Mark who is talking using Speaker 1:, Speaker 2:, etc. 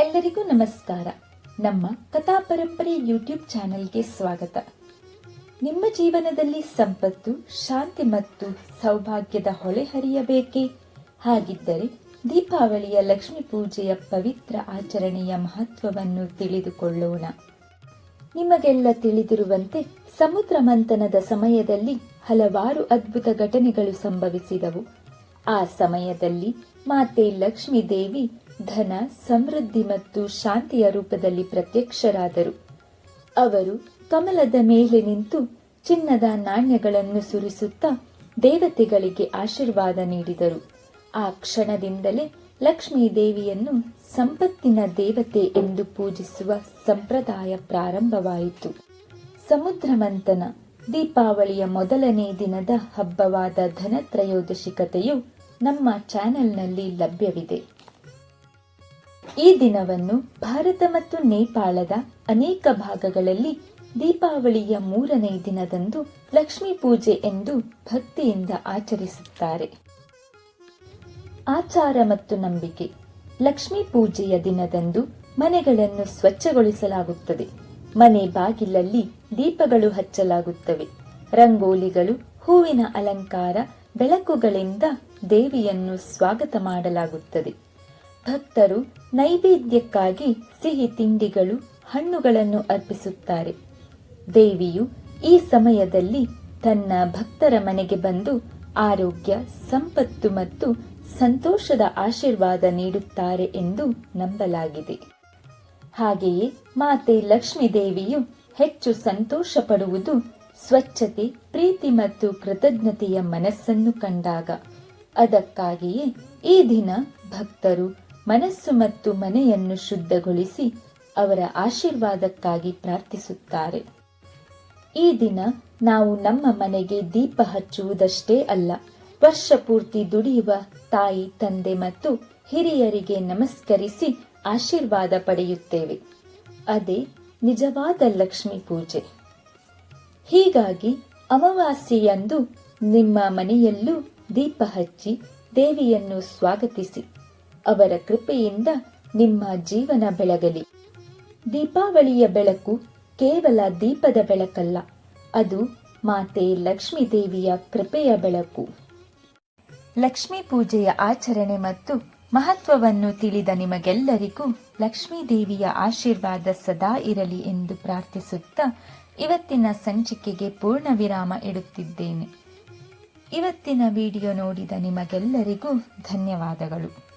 Speaker 1: ಎಲ್ಲರಿಗೂ ನಮಸ್ಕಾರ. ನಮ್ಮ ಕಥಾ ಪರಂಪರೆ ಯೂಟ್ಯೂಬ್ ಚಾನೆಲ್ಗೆ ಸ್ವಾಗತ. ನಿಮ್ಮ ಜೀವನದಲ್ಲಿ ಸಂಪತ್ತು, ಶಾಂತಿ ಮತ್ತು ಸೌಭಾಗ್ಯದ ಹೊಳೆ ಹರಿಯಬೇಕೇ? ಹಾಗಿದ್ದರೆ ದೀಪಾವಳಿಯ ಲಕ್ಷ್ಮೀ ಪೂಜೆಯ ಪವಿತ್ರ ಆಚರಣೆಯ ಮಹತ್ವವನ್ನು ತಿಳಿದುಕೊಳ್ಳೋಣ. ನಿಮಗೆಲ್ಲ ತಿಳಿದಿರುವಂತೆ ಸಮುದ್ರ ಮಂಥನದ ಸಮಯದಲ್ಲಿ ಹಲವಾರು ಅದ್ಭುತ ಘಟನೆಗಳು ಸಂಭವಿಸಿದವು. ಆ ಸಮಯದಲ್ಲಿ ಮಾತೆ ಲಕ್ಷ್ಮೀ ದೇವಿ ಧನ, ಸಮೃದ್ಧಿ ಮತ್ತು ಶಾಂತಿಯ ರೂಪದಲ್ಲಿ ಪ್ರತ್ಯಕ್ಷರಾದರು. ಅವರು ಕಮಲದ ಮೇಲೆ ನಿಂತು ಚಿನ್ನದ ನಾಣ್ಯಗಳನ್ನು ಸುರಿಸುತ್ತಾ ದೇವತೆಗಳಿಗೆ ಆಶೀರ್ವಾದ ನೀಡಿದರು. ಆ ಕ್ಷಣದಿಂದಲೇ ಲಕ್ಷ್ಮೀ ದೇವಿಯನ್ನು ಸಂಪತ್ತಿನ ದೇವತೆ ಎಂದು ಪೂಜಿಸುವ ಸಂಪ್ರದಾಯ ಪ್ರಾರಂಭವಾಯಿತು. ಸಮುದ್ರ ಮಂಥನ, ದೀಪಾವಳಿಯ ಮೊದಲನೇ ದಿನದ ಹಬ್ಬವಾದ ಧನತ್ರಯೋದಶಿ ಕಥೆಯು ನಮ್ಮ ಚಾನೆಲ್ನಲ್ಲಿ ಲಭ್ಯವಿದೆ. ಈ ದಿನವನ್ನು ಭಾರತ ಮತ್ತು ನೇಪಾಳದ ಅನೇಕ ಭಾಗಗಳಲ್ಲಿ ದೀಪಾವಳಿಯ ಮೂರನೇ ದಿನದಂದು ಲಕ್ಷ್ಮೀ ಪೂಜೆ ಎಂದು ಭಕ್ತಿಯಿಂದ ಆಚರಿಸುತ್ತಾರೆ. ಆಚಾರ ಮತ್ತು ನಂಬಿಕೆ. ಲಕ್ಷ್ಮೀ ಪೂಜೆಯ ದಿನದಂದು ಮನೆಗಳನ್ನು ಸ್ವಚ್ಛಗೊಳಿಸಲಾಗುತ್ತದೆ. ಮನೆ ಬಾಗಿಲಲ್ಲಿ ದೀಪಗಳು ಹಚ್ಚಲಾಗುತ್ತವೆ. ರಂಗೋಲಿಗಳು, ಹೂವಿನ ಅಲಂಕಾರ, ಬೆಳಕುಗಳಿಂದ ದೇವಿಯನ್ನು ಸ್ವಾಗತ ಮಾಡಲಾಗುತ್ತದೆ. ಭಕ್ತರು ನೈವೇದ್ಯಕ್ಕಾಗಿ ಸಿಹಿ ತಿಂಡಿಗಳು, ಹಣ್ಣುಗಳನ್ನು ಅರ್ಪಿಸುತ್ತಾರೆ. ದೇವಿಯು ಈ ಸಮಯದಲ್ಲಿ ತನ್ನ ಭಕ್ತರ ಮನೆಗೆ ಬಂದು ಆರೋಗ್ಯ, ಸಂಪತ್ತು ಮತ್ತು ಸಂತೋಷದ ಆಶೀರ್ವಾದ ನೀಡುತ್ತಾರೆ ಎಂದು ನಂಬಲಾಗಿದೆ. ಹಾಗೆಯೇ ಮಾತೆ ಲಕ್ಷ್ಮೀ ದೇವಿಯು ಹೆಚ್ಚು ಸಂತೋಷ ಪಡುವುದು ಸ್ವಚ್ಛತೆ, ಪ್ರೀತಿ ಮತ್ತು ಕೃತಜ್ಞತೆಯ ಮನಸ್ಸನ್ನು ಕಂಡಾಗ. ಅದಕ್ಕಾಗಿಯೇ ಈ ದಿನ ಭಕ್ತರು ಮನಸ್ಸು ಮತ್ತು ಮನೆಯನ್ನು ಶುದ್ಧಗೊಳಿಸಿ ಅವರ ಆಶೀರ್ವಾದಕ್ಕಾಗಿ ಪ್ರಾರ್ಥಿಸುತ್ತಾರೆ. ಈ ದಿನ ನಾವು ನಮ್ಮ ಮನೆಗೆ ದೀಪ ಹಚ್ಚುವುದಷ್ಟೇ ಅಲ್ಲ, ವರ್ಷ ಪೂರ್ತಿ ದುಡಿಯುವ ತಾಯಿ, ತಂದೆ ಮತ್ತು ಹಿರಿಯರಿಗೆ ನಮಸ್ಕರಿಸಿ ಆಶೀರ್ವಾದ ಪಡೆಯುತ್ತೇವೆ. ಅದೇ ನಿಜವಾದ ಲಕ್ಷ್ಮಿ ಪೂಜೆ. ಹೀಗಾಗಿ ಅಮಾವಾಸ್ಯೆಯಂದು ನಿಮ್ಮ ಮನೆಯಲ್ಲೂ ದೀಪ ಹಚ್ಚಿ ದೇವಿಯನ್ನು ಸ್ವಾಗತಿಸಿ. ಅವರ ಕೃಪೆಯಿಂದ ನಿಮ್ಮ ಜೀವನ ಬೆಳಗಲಿ. ದೀಪಾವಳಿಯ ಬೆಳಕು ಕೇವಲ ದೀಪದ ಬೆಳಕಲ್ಲ, ಅದು ಮಾತೆ ಲಕ್ಷ್ಮೀ ದೇವಿಯ ಕೃಪೆಯ ಬೆಳಕು. ಲಕ್ಷ್ಮೀ ಪೂಜೆಯ ಆಚರಣೆ ಮತ್ತು ಮಹತ್ವವನ್ನು ತಿಳಿದ ನಿಮಗೆಲ್ಲರಿಗೂ ಲಕ್ಷ್ಮೀ ದೇವಿಯ ಆಶೀರ್ವಾದ ಸದಾ ಇರಲಿ ಎಂದು ಪ್ರಾರ್ಥಿಸುತ್ತಾ ಇವತ್ತಿನ ಸಂಚಿಕೆಗೆ ಪೂರ್ಣ ವಿರಾಮ ಇಡುತ್ತಿದ್ದೇನೆ. ಇವತ್ತಿನ ವಿಡಿಯೋ ನೋಡಿದ ನಿಮಗೆಲ್ಲರಿಗೂ ಧನ್ಯವಾದಗಳು.